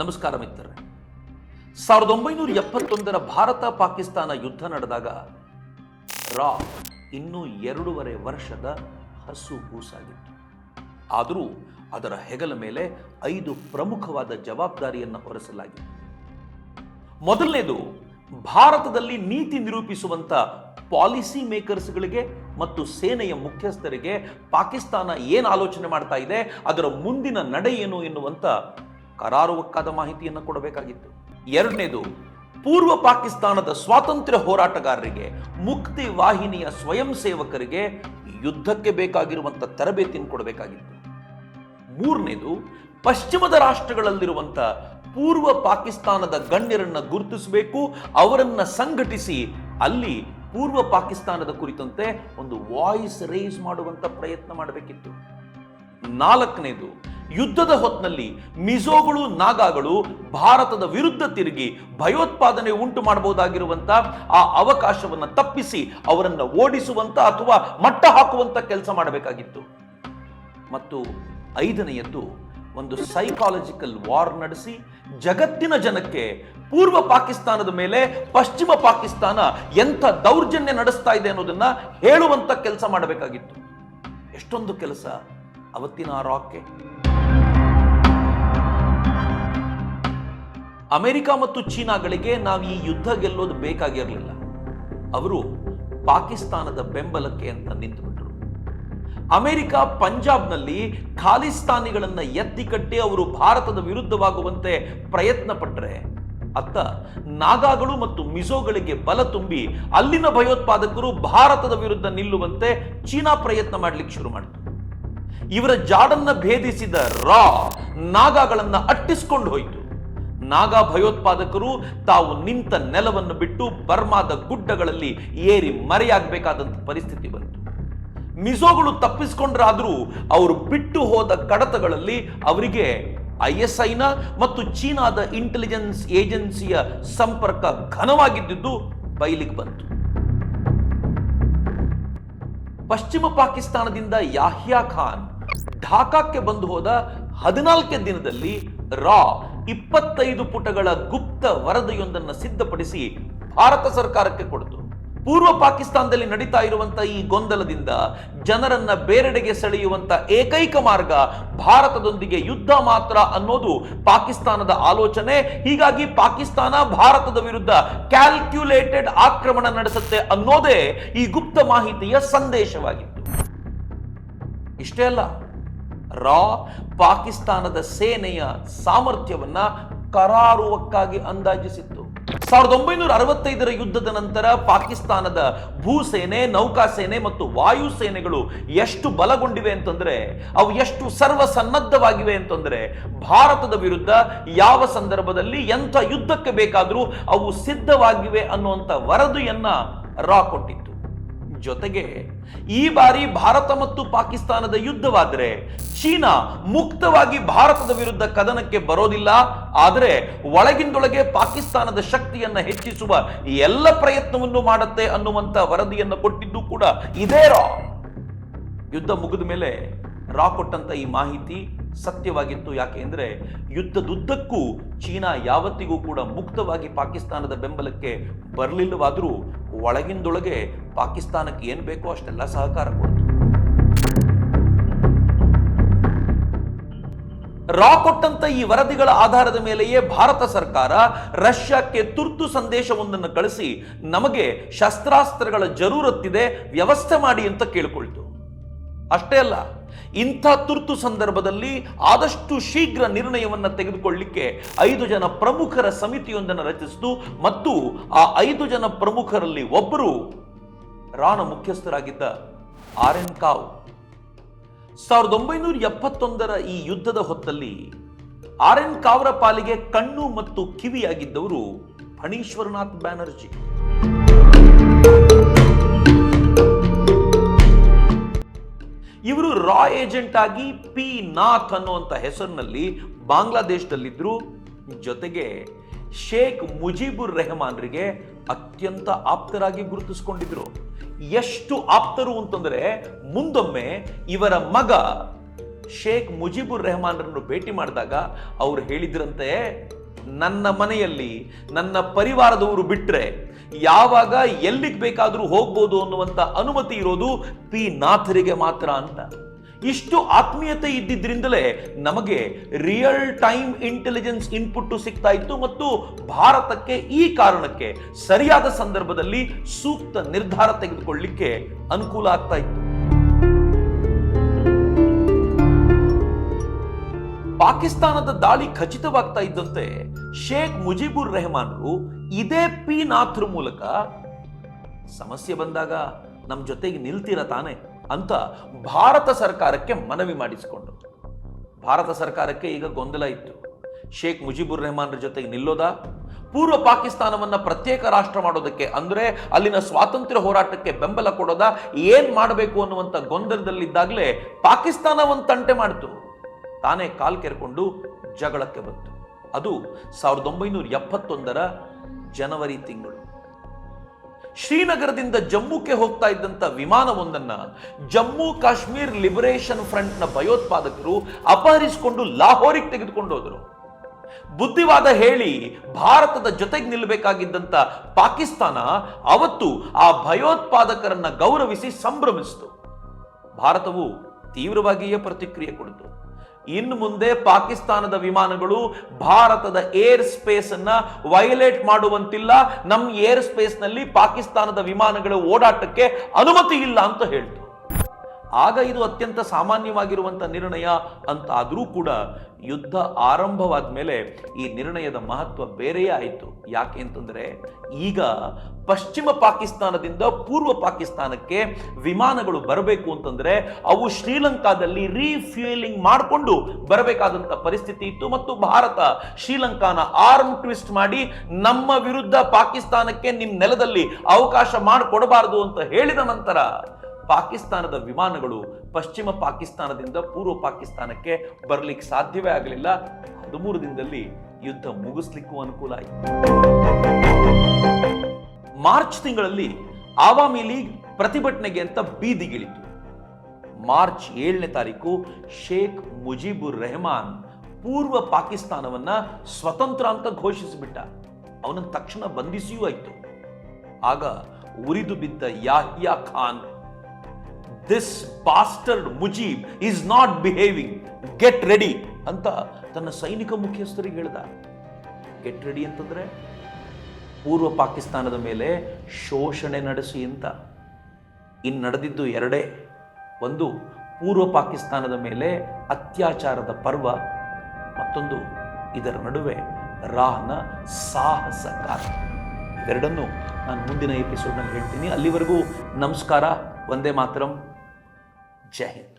ನಮಸ್ಕಾರ ಮಿತ್ರರೇ. ಸಾವಿರದ ಒಂಬೈನೂರ ಎಪ್ಪತ್ತೊಂದರ ಭಾರತ ಪಾಕಿಸ್ತಾನ ಯುದ್ಧ ನಡೆದಾಗ ರಾ ಇನ್ನೂ ಎರಡೂವರೆ ವರ್ಷದ ಹಸು ಕೂಸಾಗಿತ್ತು ಆದರೂ ಅದರ ಹೆಗಲ ಮೇಲೆ ಐದು ಪ್ರಮುಖವಾದ ಜವಾಬ್ದಾರಿಯನ್ನು ಹೊರಿಸಲಾಗಿತ್ತು ಮೊದಲನೇದು, ಭಾರತದಲ್ಲಿ ನೀತಿ ನಿರೂಪಿಸುವಂತ ಪಾಲಿಸಿ ಮೇಕರ್ಸ್ಗಳಿಗೆ ಮತ್ತು ಸೇನೆಯ ಮುಖ್ಯಸ್ಥರಿಗೆ ಪಾಕಿಸ್ತಾನ ಏನು ಆಲೋಚನೆ ಮಾಡ್ತಾ ಇದೆ, ಅದರ ಮುಂದಿನ ನಡೆ ಏನು ಎನ್ನುವಂತ ಕರಾರುವಕ್ಕಾದ ಮಾಹಿತಿಯನ್ನು ಕೊಡಬೇಕಾಗಿತ್ತು. ಎರಡನೇದು, ಪೂರ್ವ ಪಾಕಿಸ್ತಾನದ ಸ್ವಾತಂತ್ರ್ಯ ಹೋರಾಟಗಾರರಿಗೆ, ಮುಕ್ತಿ ವಾಹಿನಿಯ ಸ್ವಯಂ ಸೇವಕರಿಗೆ ಯುದ್ಧಕ್ಕೆ ಬೇಕಾಗಿರುವಂಥ ತರಬೇತಿಯನ್ನು ಕೊಡಬೇಕಾಗಿತ್ತು. ಮೂರನೇದು, ಪಶ್ಚಿಮದ ರಾಷ್ಟ್ರಗಳಲ್ಲಿರುವಂಥ ಪೂರ್ವ ಪಾಕಿಸ್ತಾನದ ಗಣ್ಯರನ್ನು ಗುರುತಿಸಬೇಕು, ಅವರನ್ನು ಸಂಘಟಿಸಿ ಅಲ್ಲಿ ಪೂರ್ವ ಪಾಕಿಸ್ತಾನದ ಕುರಿತಂತೆ ಒಂದು ವಾಯ್ಸ್ ರೇಸ್ ಮಾಡುವಂತ ಪ್ರಯತ್ನ ಮಾಡಬೇಕಿತ್ತು. ನಾಲ್ಕನೇದು ಯುದ್ಧದ ಹೊತ್ತಿನಲ್ಲಿ ಮಿಜೋಗಳು ನಾಗಾಗಳು ಭಾರತದ ವಿರುದ್ಧ ತಿರುಗಿ ಭಯೋತ್ಪಾದನೆ ಉಂಟು ಮಾಡಬಹುದಾಗಿರುವಂತ ಆ ಅವಕಾಶವನ್ನು ತಪ್ಪಿಸಿ ಅವರನ್ನು ಓಡಿಸುವಂತ ಅಥವಾ ಮಟ್ಟ ಹಾಕುವಂತ ಕೆಲಸ ಮಾಡಬೇಕಾಗಿತ್ತು. ಮತ್ತು ಐದನೆಯದ್ದು, ಒಂದು ಸೈಕಾಲಜಿಕಲ್ ವಾರ್ ನಡೆಸಿ ಜಗತ್ತಿನ ಜನಕ್ಕೆ ಪೂರ್ವ ಪಾಕಿಸ್ತಾನದ ಮೇಲೆ ಪಶ್ಚಿಮ ಪಾಕಿಸ್ತಾನ ಎಂಥ ದೌರ್ಜನ್ಯ ನಡೆಸ್ತಾ ಇದೆ ಅನ್ನೋದನ್ನ ಹೇಳುವಂತ ಕೆಲಸ ಮಾಡಬೇಕಾಗಿತ್ತು. ಎಷ್ಟೊಂದು ಕೆಲಸ ಅವತ್ತಿನ ಆ ರಾಕ್ಗೆ ಅಮೆರಿಕ ಮತ್ತು ಚೀನಾಗಳಿಗೆ ನಾವು ಈ ಯುದ್ಧ ಗೆಲ್ಲೋದು ಬೇಕಾಗಿರಲಿಲ್ಲ. ಅವರು ಪಾಕಿಸ್ತಾನದ ಬೆಂಬಲಕ್ಕೆ ಅಂತ ನಿಂತುಬಿಟ್ರು. ಅಮೆರಿಕ ಪಂಜಾಬ್ನಲ್ಲಿ ಖಾಲಿಸ್ತಾನಿಗಳನ್ನು ಎತ್ತಿ ಕಟ್ಟಿ ಅವರು ಭಾರತದ ವಿರುದ್ಧವಾಗುವಂತೆ ಪ್ರಯತ್ನ ಪಟ್ಟರೆ ಅತ್ತ ನಾಗಾಗಳು ಮತ್ತು ಮಿಜೋಗಳಿಗೆ ಬಲ ತುಂಬಿ ಅಲ್ಲಿನ ಭಯೋತ್ಪಾದಕರು ಭಾರತದ ವಿರುದ್ಧ ನಿಲ್ಲುವಂತೆ ಚೀನಾ ಪ್ರಯತ್ನ ಮಾಡಲಿಕ್ಕೆ ಶುರು ಮಾಡಿತು. ಇವರ ಜಾಡನ್ನ ಭೇದಿಸಿದ ರಾ ನಾಗಾಗಳನ್ನು ಅಟ್ಟಿಸ್ಕೊಂಡು ಹೋಯಿತು. ನಾಗಾ ಭಯೋತ್ಪಾದಕರು ತಾವು ನಿಂತ ನೆಲವನ್ನು ಬಿಟ್ಟು ಬರ್ಮಾದ ಗುಡ್ಡಗಳಲ್ಲಿ ಏರಿ ಮರೆಯಾಗಬೇಕಾದಂತ ಪರಿಸ್ಥಿತಿ ಬಂತು. ಮಿಜೋಗಳು ತಪ್ಪಿಸಿಕೊಂಡ್ರಾದರೂ ಅವರು ಬಿಟ್ಟು ಹೋದ ಕಡತಗಳಲ್ಲಿ ಅವರಿಗೆ ಐ ಐನ ಮತ್ತು ಚೀನಾದ ಇಂಟೆಲಿಜೆನ್ಸ್ ಏಜೆನ್ಸಿಯ ಸಂಪರ್ಕ ಘನವಾಗಿದ್ದುದು ಬಯಲಿಗೆ ಬಂತು. ಪಶ್ಚಿಮ ಪಾಕಿಸ್ತಾನದಿಂದ ಯಾಹ್ಯಾ ಖಾನ್ ಢಾಕಾಕ್ಕೆ ಬಂದು ಹೋದ ಹದಿನಾಲ್ಕೇ ದಿನದಲ್ಲಿ ರಾ ಇಪ್ಪತ್ತೈದು ಪುಟಗಳ ಗುಪ್ತ ವರದಿಯೊಂದನ್ನು ಸಿದ್ಧಪಡಿಸಿ ಭಾರತ ಸರ್ಕಾರಕ್ಕೆ ಕೊಡ್ತು. ಪೂರ್ವ ಪಾಕಿಸ್ತಾನದಲ್ಲಿ ನಡೀತಾ ಇರುವಂತಹ ಈ ಗೊಂದಲದಿಂದ ಜನರನ್ನ ಬೇರೆಡೆಗೆ ಸೆಳೆಯುವಂತ ಏಕೈಕ ಮಾರ್ಗ ಭಾರತದೊಂದಿಗೆ ಯುದ್ಧ ಮಾತ್ರ ಅನ್ನೋದು ಪಾಕಿಸ್ತಾನದ ಆಲೋಚನೆ. ಹೀಗಾಗಿ ಪಾಕಿಸ್ತಾನ ಭಾರತದ ವಿರುದ್ಧ ಕ್ಯಾಲ್ಕ್ಯುಲೇಟೆಡ್ ಆಕ್ರಮಣ ನಡೆಸುತ್ತೆ ಅನ್ನೋದೇ ಈ ಗುಪ್ತ ಮಾಹಿತಿಯ ಸಂದೇಶವಾಗಿತ್ತು. ಇಷ್ಟೇ ಅಲ್ಲ ರಾ ಪಾಕಿಸ್ತಾನದ ಸೇನೆಯ ಸಾಮರ್ಥ್ಯವನ್ನ ಕರಾರುವಕ್ಕಾಗಿ ಅಂದಾಜಿಸಿತ್ತು. ಸಾವಿರದ ಒಂಬೈನೂರ ಅರವತ್ತೈದರ ಯುದ್ಧದ ನಂತರ ಪಾಕಿಸ್ತಾನದ ಭೂಸೇನೆ, ನೌಕಾಸೇನೆ ಮತ್ತು ವಾಯುಸೇನೆಗಳು ಎಷ್ಟು ಬಲಗೊಂಡಿವೆ ಅಂತಂದ್ರೆ, ಅವು ಎಷ್ಟು ಸರ್ವಸನ್ನದ್ಧವಾಗಿವೆ ಅಂತಂದ್ರೆ, ಭಾರತದ ವಿರುದ್ಧ ಯಾವ ಸಂದರ್ಭದಲ್ಲಿ ಎಂಥ ಯುದ್ಧಕ್ಕೆ ಬೇಕಾದರೂ ಅವು ಸಿದ್ಧವಾಗಿವೆ ಅನ್ನುವಂಥ ವರದಿಯನ್ನ ರಾ ಕೊಟ್ಟಿತ್ತು. ಜೊತೆಗೆ ಈ ಬಾರಿ ಭಾರತ ಮತ್ತು ಪಾಕಿಸ್ತಾನದ ಯುದ್ಧವಾದರೆ ಚೀನಾ ಮುಕ್ತವಾಗಿ ಭಾರತದ ವಿರುದ್ಧ ಕದನಕ್ಕೆ ಬರೋದಿಲ್ಲ. ಆದರೆ ಒಳಗಿಂದೊಳಗೆ ಪಾಕಿಸ್ತಾನದ ಶಕ್ತಿಯನ್ನ ಹೆಚ್ಚಿಸುವ ಎಲ್ಲ ಪ್ರಯತ್ನವನ್ನು ಮಾಡುತ್ತೆ ಅನ್ನುವಂತ ವರದಿಯನ್ನು ಕೊಟ್ಟಿದ್ದು ಕೂಡ ಇದೇ ರಾ. ಯುದ್ಧ ಮುಗಿದ ಮೇಲೆ ರಾ ಕೊಟ್ಟಂತ ಈ ಮಾಹಿತಿ. ಸತ್ಯವಾಗಿತ್ತು. ಯಾಕೆ ಅಂದರೆ ಯುದ್ಧದುದ್ದಕ್ಕೂ ಚೀನಾ ಯಾವತ್ತಿಗೂ ಕೂಡ ಮುಕ್ತವಾಗಿ ಪಾಕಿಸ್ತಾನದ ಬೆಂಬಲಕ್ಕೆ ಬರಲಿಲ್ಲವಾದರೂ ಒಳಗಿಂದೊಳಗೆ ಪಾಕಿಸ್ತಾನಕ್ಕೆ ಏನು ಬೇಕೋ ಅಷ್ಟೆಲ್ಲ ಸಹಕಾರ ಕೊಡ್ತು. ರಾ ಕೊಟ್ಟಂತ ಈ ವರದಿಗಳ ಆಧಾರದ ಮೇಲೆಯೇ ಭಾರತ ಸರ್ಕಾರ ರಷ್ಯಾಕ್ಕೆ ತುರ್ತು ಸಂದೇಶವೊಂದನ್ನು ಕಳಿಸಿ ನಮಗೆ ಶಸ್ತ್ರಾಸ್ತ್ರಗಳ ಜರೂರತ್ತಿದೆ, ವ್ಯವಸ್ಥೆ ಮಾಡಿ ಅಂತ ಕೇಳಿಕೊಳ್ತು. ಅಷ್ಟೇ ಅಲ್ಲ ಇಂಥ ತುರ್ತು ಸಂದರ್ಭದಲ್ಲಿ ಆದಷ್ಟು ಶೀಘ್ರ ನಿರ್ಣಯವನ್ನು ತೆಗೆದುಕೊಳ್ಳಿಕ್ಕೆ ಐದು ಜನ ಪ್ರಮುಖರ ಸಮಿತಿಯೊಂದನ್ನು ರಚಿಸಿತು ಮತ್ತು ಆ ಐದು ಜನ ಪ್ರಮುಖರಲ್ಲಿ ಒಬ್ಬರು ರಾಣ ಮುಖ್ಯಸ್ಥರಾಗಿದ್ದ ಆರ್ ಎನ್ ಕಾವ್. ಸಾವಿರದ ಒಂಬೈನೂರ ಎಪ್ಪತ್ತೊಂದರ ಈ ಯುದ್ಧದ ಹೊತ್ತಲ್ಲಿ ಆರ್ ಎನ್ ಕಾವ್ರ ಪಾಲಿಗೆ ಕಣ್ಣು ಮತ್ತು ಕಿವಿಯಾಗಿದ್ದವರು ಫಣೀಶ್ವರನಾಥ್ ಬ್ಯಾನರ್ಜಿ. ರಾ ಏಜೆಂಟ್ ಆಗಿ ಪಿ ನಾಥ್ ಅನ್ನುವಂಥ ಹೆಸರಿನಲ್ಲಿ ಬಾಂಗ್ಲಾದೇಶದಲ್ಲಿದ್ದರು ಜೊತೆಗೆ ಶೇಖ್ ಮುಜೀಬುರ್ ರೆಹಮಾನ್ರಿಗೆ ಅತ್ಯಂತ ಆಪ್ತರಾಗಿ ಗುರುತಿಸಿಕೊಂಡಿದ್ರು. ಎಷ್ಟು ಆಪ್ತರು ಅಂತಂದ್ರೆ ಮುಂದೊಮ್ಮೆ ಇವರ ಮಗ ಶೇಖ್ ಮುಜೀಬುರ್ ರೆಹಮಾನ್ರನ್ನು ಭೇಟಿ ಮಾಡಿದಾಗ ಅವರು ಹೇಳಿದ್ರಂತೆ, ನನ್ನ ಮನೆಯಲ್ಲಿ, ನನ್ನ ಪರಿವಾರದವರು ಬಿಟ್ರೆ ಯಾವಾಗ ಎಲ್ಲಿಗೆ ಬೇಕಾದರೂ ಹೋಗ್ಬೋದು ಅನ್ನುವಂಥ ಅನುಮತಿ ಇರೋದು ಪಿ ನಾಥರಿಗೆ ಮಾತ್ರ ಅಂತ. ಇಷ್ಟು ಆತ್ಮೀಯತೆ ಇದ್ದಿದ್ರಿಂದಲೇ ನಮಗೆ ರಿಯಲ್ ಟೈಮ್ ಇಂಟೆಲಿಜೆನ್ಸ್ ಇನ್ಪುಟ್ ಸಿಗ್ತಾ ಇತ್ತು ಮತ್ತು ಭಾರತಕ್ಕೆ ಈ ಕಾರಣಕ್ಕೆ ಸರಿಯಾದ ಸಂದರ್ಭದಲ್ಲಿ ಸೂಕ್ತ ನಿರ್ಧಾರ ತೆಗೆದುಕೊಳ್ಳಿಕ್ಕೆ ಅನುಕೂಲ ಆಗ್ತಾ ಇತ್ತು. ಪಾಕಿಸ್ತಾನದ ದಾಳಿ ಖಚಿತವಾಗ್ತಾ ಇದ್ದಂತೆ ಶೇಖ್ ಮುಜಿಬುರ್ ರೆಹಮಾನ್ರು ಇದೇ ಪಿ ನಾಥ್ರ ಮೂಲಕ ಸಮಸ್ಯೆ ಬಂದಾಗ ನಮ್ಮ ಜೊತೆಗೆ ನಿಲ್ತೀರ ತಾನೆ? ಅಂತ ಭಾರತ ಸರ್ಕಾರಕ್ಕೆ ಮನವಿ ಮಾಡಿಸಿಕೊಂಡು. ಭಾರತ ಸರ್ಕಾರಕ್ಕೆ ಈಗ ಗೊಂದಲ ಇತ್ತು. ಶೇಖ್ ಮುಜಿಬುರ್ ರೆಹಮಾನ್ರ ಜೊತೆಗೆ ನಿಲ್ಲೋದಾ? ಪೂರ್ವ ಪಾಕಿಸ್ತಾನವನ್ನ ಪ್ರತ್ಯೇಕ ರಾಷ್ಟ್ರ ಮಾಡೋದಕ್ಕೆ ಅಂದ್ರೆ ಅಲ್ಲಿನ ಸ್ವಾತಂತ್ರ್ಯ ಹೋರಾಟಕ್ಕೆ ಬೆಂಬಲ ಕೊಡೋದಾ? ಏನ್ ಮಾಡಬೇಕು ಅನ್ನುವಂಥ ಗೊಂದಲದಲ್ಲಿದ್ದಾಗಲೇ ಪಾಕಿಸ್ತಾನ ಒಂದು ತಂಟೆ ಮಾಡಿತು. ತಾನೇ ಕಾಲ್ ಕೆರೆಕೊಂಡು ಜಗಳಕ್ಕೆ ಬಂತು. ಅದು ಸಾವಿರದ ಒಂಬೈನೂರ ಎಪ್ಪತ್ತೊಂದರ ಜನವರಿ ತಿಂಗಳು. ಶ್ರೀನಗರದಿಂದ ಜಮ್ಮುಕ್ಕೆ ಹೋಗ್ತಾ ಇದ್ದಂತ ವಿಮಾನವೊಂದನ್ನ ಜಮ್ಮು ಕಾಶ್ಮೀರ್ ಲಿಬರೇಷನ್ ಫ್ರಂಟ್ನ ಭಯೋತ್ಪಾದಕರು ಅಪಹರಿಸಿಕೊಂಡು ಲಾಹೋರಿಗೆ ತೆಗೆದುಕೊಂಡು ಹೋದರು. ಬುದ್ಧಿವಾದ ಹೇಳಿ ಭಾರತದ ಜೊತೆಗೆ ನಿಲ್ಲಬೇಕಾಗಿದ್ದಂತ ಪಾಕಿಸ್ತಾನ ಅವತ್ತು ಆ ಭಯೋತ್ಪಾದಕರನ್ನ ಗೌರವಿಸಿ ಸಂಭ್ರಮಿಸಿತು. ಭಾರತವು ತೀವ್ರವಾಗಿಯೇ ಪ್ರತಿಕ್ರಿಯೆ ಕೊಡಿತು. ಇನ್ನು ಮುಂದೆ ಪಾಕಿಸ್ತಾನದ ವಿಮಾನಗಳು ಭಾರತದ ಏರ್ ಸ್ಪೇಸ್ ಅನ್ನ ವೈಲೇಟ್ ಮಾಡುವಂತಿಲ್ಲ. ನಮ್ಮ ಏರ್ ಸ್ಪೇಸ್ನಲ್ಲಿ ಪಾಕಿಸ್ತಾನದ ವಿಮಾನಗಳ ಓಡಾಟಕ್ಕೆ ಅನುಮತಿ ಇಲ್ಲ ಅಂತ ಹೇಳ್ತು. ಆಗ ಇದು ಅತ್ಯಂತ ಸಾಮಾನ್ಯವಾಗಿರುವಂಥ ನಿರ್ಣಯ ಅಂತ ಆದರೂ ಕೂಡ ಯುದ್ಧ ಆರಂಭವಾದ ಮೇಲೆ ಈ ನಿರ್ಣಯದ ಮಹತ್ವ ಬೇರೆಯೇ ಆಯಿತು. ಯಾಕೆ ಅಂತಂದ್ರೆ ಈಗ ಪಶ್ಚಿಮ ಪಾಕಿಸ್ತಾನದಿಂದ ಪೂರ್ವ ಪಾಕಿಸ್ತಾನಕ್ಕೆ ವಿಮಾನಗಳು ಬರಬೇಕು ಅಂತಂದ್ರೆ ಅವು ಶ್ರೀಲಂಕಾದಲ್ಲಿ ರೀಫ್ಯೂಯಲಿಂಗ್ ಮಾಡಿಕೊಂಡು ಬರಬೇಕಾದಂಥ ಪರಿಸ್ಥಿತಿ ಇತ್ತು ಮತ್ತು ಭಾರತ ಶ್ರೀಲಂಕಾನ ಆರ್ಮ್ ಟ್ವಿಸ್ಟ್ ಮಾಡಿ ನಮ್ಮ ವಿರುದ್ಧ ಪಾಕಿಸ್ತಾನಕ್ಕೆ ನಿಮ್ಮ ನೆಲದಲ್ಲಿ ಅವಕಾಶ ಮಾಡಿಕೊಡಬಾರದು ಅಂತ ಹೇಳಿದ ನಂತರ ಪಾಕಿಸ್ತಾನದ ವಿಮಾನಗಳು ಪಶ್ಚಿಮ ಪಾಕಿಸ್ತಾನದಿಂದ ಪೂರ್ವ ಪಾಕಿಸ್ತಾನಕ್ಕೆ ಬರಲಿಕ್ಕೆ ಸಾಧ್ಯವೇ ಆಗಲಿಲ್ಲ. ಹದಿಮೂರು ದಿನದಲ್ಲಿ ಯುದ್ಧ ಮುಗಿಸ್ಲಿಕ್ಕೂ ಅನುಕೂಲ ಆಯಿತು. ಮಾರ್ಚ್ ತಿಂಗಳಲ್ಲಿ ಆವಾಮಿ ಲೀಗ್ ಪ್ರತಿಭಟನೆಗೆ ಅಂತ ಬೀದಿಗಿಳಿತು. ಮಾರ್ಚ್ ಏಳನೇ ತಾರೀಕು ಶೇಖ್ ಮುಜೀಬುರ್ ರೆಹಮಾನ್ ಪೂರ್ವ ಪಾಕಿಸ್ತಾನವನ್ನ ಸ್ವತಂತ್ರ ಅಂತ ಘೋಷಿಸಿಬಿಟ್ಟ. ಅವನನ್ನು ತಕ್ಷಣ ಬಂಧಿಸಿಯೂ ಆಯಿತು. ಆಗ ಉರಿದು ಬಿದ್ದ Yahya Khan this bastard Mujib is not behaving get ready ಅಂತ ತನ್ನ ಸೈನಿಕ ಮುಖ್ಯಸ್ಥರಿಗೆ ಹೇಳ್ದ. ಗೆಟ್ ರೆಡಿ ಅಂತಂದ್ರೆ ಪೂರ್ವ ಪಾಕಿಸ್ತಾನದ ಮೇಲೆ ಶೋಷಣೆ ನಡೆಸಿ ಅಂತ. ಇನ್ನು ನಡೆದಿದ್ದು ಎರಡೇ. ಒಂದು, ಪೂರ್ವ ಪಾಕಿಸ್ತಾನದ ಮೇಲೆ ಅತ್ಯಾಚಾರದ ಪರ್ವ. ಮತ್ತೊಂದು, ಇದರ ನಡುವೆ ರಾಹ್ನ ಸಾಹಸ ಕಾರ್ಯ ಇವೆರಡನ್ನು ನಾನು ಮುಂದಿನ ಎಪಿಸೋಡ್ನಲ್ಲಿ ಹೇಳ್ತೀನಿ. ಅಲ್ಲಿವರೆಗೂ ನಮಸ್ಕಾರ. ಒಂದೇ ಮಾತರಂ. ಜೈ ಹಿಂದ್